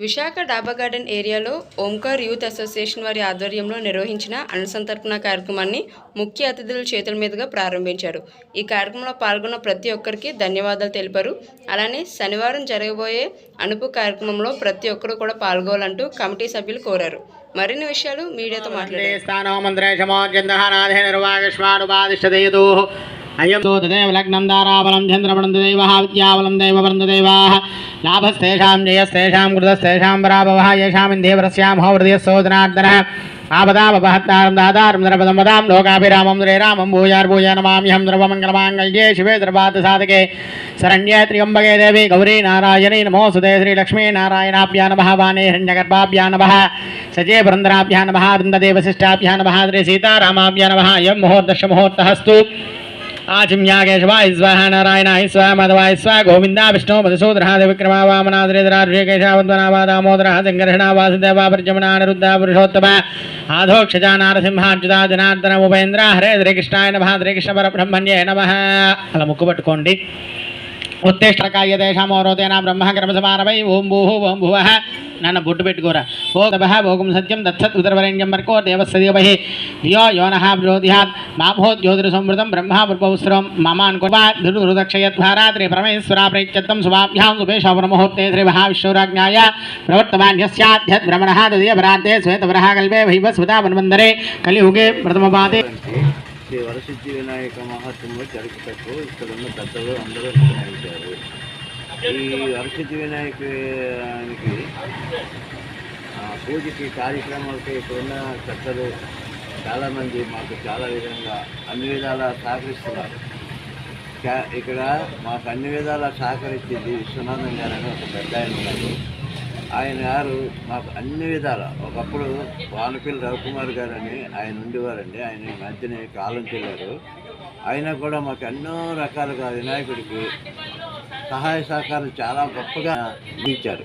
విశాఖ డాబా గార్డెన్ ఏరియాలో Omkar youth association వారి ఆధ్వర్యంలో నిర్వహించిన అనుసంతర్పణ కార్యక్రమాన్ని ముఖ్య అతిథుల చేతుల మీదుగా ప్రారంభించారు. ఈ కార్యక్రమంలో పాల్గొన్న ప్రతి ఒక్కరికి ధన్యవాదాలు తెలిపారు. అలానే శనివారం జరగబోయే అనుపు కార్యక్రమంలో ప్రతి ఒక్కరు కూడా పాల్గొనాలంటూ కమిటీ సభ్యులు కోరారు. మరిన్ని విషయాలు మీడియాతో మాట్లాడారు. స్థానో మంత్రేశమోద్యందహానాథే లగ్నం దారాబలం చంద్రబలం దైవ విద్యాబలం దైవబలం దైవా नाभस्तेषां जयस्तेषां कृतस्तेषां पराभवः येषाम् इन्द्रियवरस्यां हृदयसोदनार्दनः आपदापहत्तारं दातारं नरपदं वदां लोकाभिरामं श्रीरामं भूयार्भूय नमाम्यहं द्रवमङ्गलमाङ्गल्ये शिवे द्रवात् साधके। शरण्ये त्र्यम्बके देवी, गौरी नारायणे नमो नारायणी श्रीलक्ष्मी नारायणाभ्या नमः, वाणे हिरण्यगर्भाभ्या नमः। सजे पुरन्दराभ्या नमः वृन्ददेवशिष्टाभ्या नमः श्रीसीतारामाभ्या नमः। यं मुहूर्तश मुहूर्तः स्तु। ఆచిమ్యాకేశవాయ స్వాహ నారాయణాయ స్వ మధవాయ స్వ గోవింద విష్ణు మధుసూద్రహాది విక్రమ వామనాద్రేదరాజేకేశావందనావాదామోదర సంఘర్షణ వాసుదేవాపర్జమన అనిరుద్ధ పురుషోత్తమ ఆధోక్షజా నారసింహార్జుత జనార్దన ఉపేంద్ర హరే శ్రీకృష్ణాయ నమ శ్రీకృష్ణ పరబ్రహ్మణ్యే నమ అలా ముక్కు ఉత్తిష్టకాయ దేశామోరోతేనా బ్రహ్మ క్రమసమానమై ఓం భూహు ఓం భువ నన్ను బొట్టు పెట్టుకోరా. ఓ తపః భోగం సత్యం దత్సత్ ఉదరవరేణ్యం వర్కో దేవస్థదేవహి ధియో యోనః ప్రచోదయాత్ మాభో జ్యోతిర్ సంవృతం బ్రహ్మ మమాన్ మమ త్రి పరమేశ్వరా ప్రేత్యత్తం శుభాభ్యాం శుభేశోపరముహూర్తే శ్రీ మహావిశ్వరాజ్ఞాయ. ప్రవర్తమాన్యస్యాధ్యత్ భ్రమణः తదీయ కల్పే వైవస్వతా వన్వందరే. కలియుగే ప్రథమపాదే. శ్రీ వరసిద్ధి వినాయక మహాత్మ్యంలో జరుపుటకు ఇక్కడ ఉన్న పెద్దలు అందరూ నిర్ణయించారు ఈ వరసిద్ధి వినాయకునికి ఆ, పూజకి కార్యక్రమాలకి ఇక్కడున్న పెద్దలు చాలామంది మాకు చాలా విధంగా అన్ని విధాలా సహకరిస్తున్నారు. ఇక్కడ మాకు అన్ని విధాలా సహకరించింది విశ్వనాథం గారు అని ఒక పెద్ద ఆయన ఉన్నారు. ఆయన గారు మాకు అన్ని విధాల ఒకప్పుడు వానపల్లి రవికుమార్ గారు అని ఆయన ఉండేవారండి. ఆయన మధ్యనే కాలం చెల్లారు. అయినా కూడా మాకు ఎన్నో రకాలుగా వినాయకుడికి సహాయ సహకారం చాలా గొప్పగా అందించారు.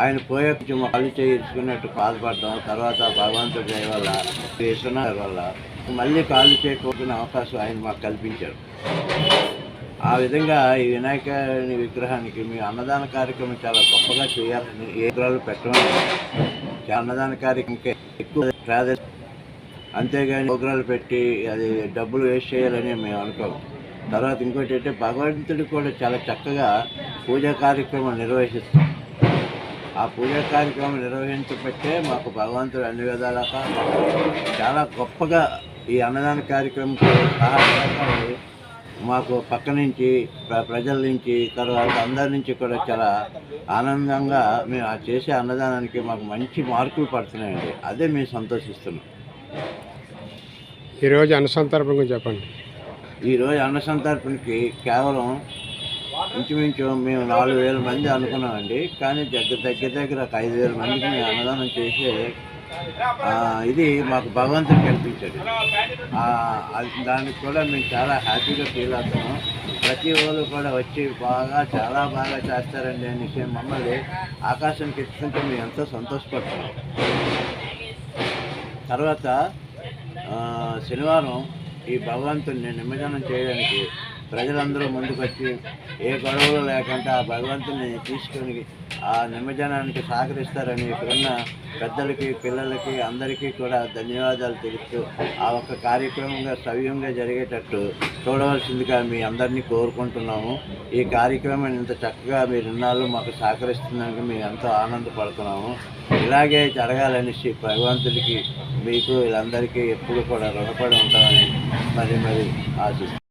ఆయన పోయే కొంచెం కళ్ళు చేయించుకున్నట్టు బాధపడడం తర్వాత భగవంతుడి దయ వల్ల విశ్వనాథ వల్ల మళ్ళీ కాళ్ళు చేయకపోతున్న అవకాశం ఆయన మాకు కల్పించారు. ఆ విధంగా ఈ వినాయకుని విగ్రహానికి మీ అన్నదాన కార్యక్రమం చాలా గొప్పగా చేయాలని ఏ విగ్రహాలు పెట్టడం అన్నదాన కార్యక్రమంకి ఎక్కువ ప్రాధాన్యత అంతేగాని విగ్రహాలు పెట్టి అది డబ్బులు వేస్ట్ చేయాలని మేము అనుకోము. తర్వాత ఇంకోటి ఏంటంటే భగవంతుడు కూడా చాలా చక్కగా పూజా కార్యక్రమం నిర్వహిస్తాం ఆ పూజా కార్యక్రమం నిర్వహించబట్టే మాకు భగవంతుడు అన్ని విధాలుగా చాలా గొప్పగా ఈ అన్నదాన కార్యక్రమం మాకు పక్క నుంచి ప్ర- ప్రజల నుంచి తర్వాత అందరి నుంచి కూడా చాలా ఆనందంగా మేము ఆ చేసే అన్నదానానికి మాకు మంచి మార్కులు పడుతున్నాయండి. అదే మేము సంతోషిస్తున్నాం. ఈరోజు అనుసంతర్పణ చెప్పండి. ఈరోజు అన్న సంతర్పణకి కేవలం ఇంచుమించు మేము నాలుగు వేల మంది అనుకున్నామండి. కానీ దగ్గర దగ్గర దగ్గర ఒక ఐదు వేల మందికి మేము అన్నదానం చేసే ఇది మాకు భగవంతుడు కల్పించాడు. దానికి కూడా మేము చాలా హ్యాపీగా ఫీల్ అవుతాము. ప్రతి వాళ్ళు కూడా వచ్చి బాగా చాలా బాగా చేస్తారండి అనేసి మమ్మల్ని ఆకాశానికి ఎత్తుకుంటే మేము ఎంతో సంతోషపడుతున్నాం తర్వాత శనివారం ఈ భగవంతుని నిమజ్జనం చేయడానికి ప్రజలందరూ ముందుకొచ్చి ఏ గొడవలు లేకుండా ఆ భగవంతుని తీసుకొని ఆ నిమజ్జనానికి సహకరిస్తారని ఇక్కడున్న పెద్దలకి పిల్లలకి అందరికీ కూడా ధన్యవాదాలు తెలుపుతూ ఆ ఒక్క కార్యక్రమంగా సవ్యంగా జరిగేటట్టు చూడవలసిందిగా మీ అందరినీ కోరుకుంటున్నాము. ఈ కార్యక్రమం ఇంత చక్కగా మీరు ఇన్నాళ్ళు మాకు సహకరిస్తున్నందుకు మేము ఎంతో ఆనందపడుతున్నాము. ఇలాగే జరగాలనేసి భగవంతుడికి మీకు వీళ్ళందరికీ ఎప్పుడు కూడా రుణపడి ఉంటామని మరి మరి ఆశిస్తున్నాను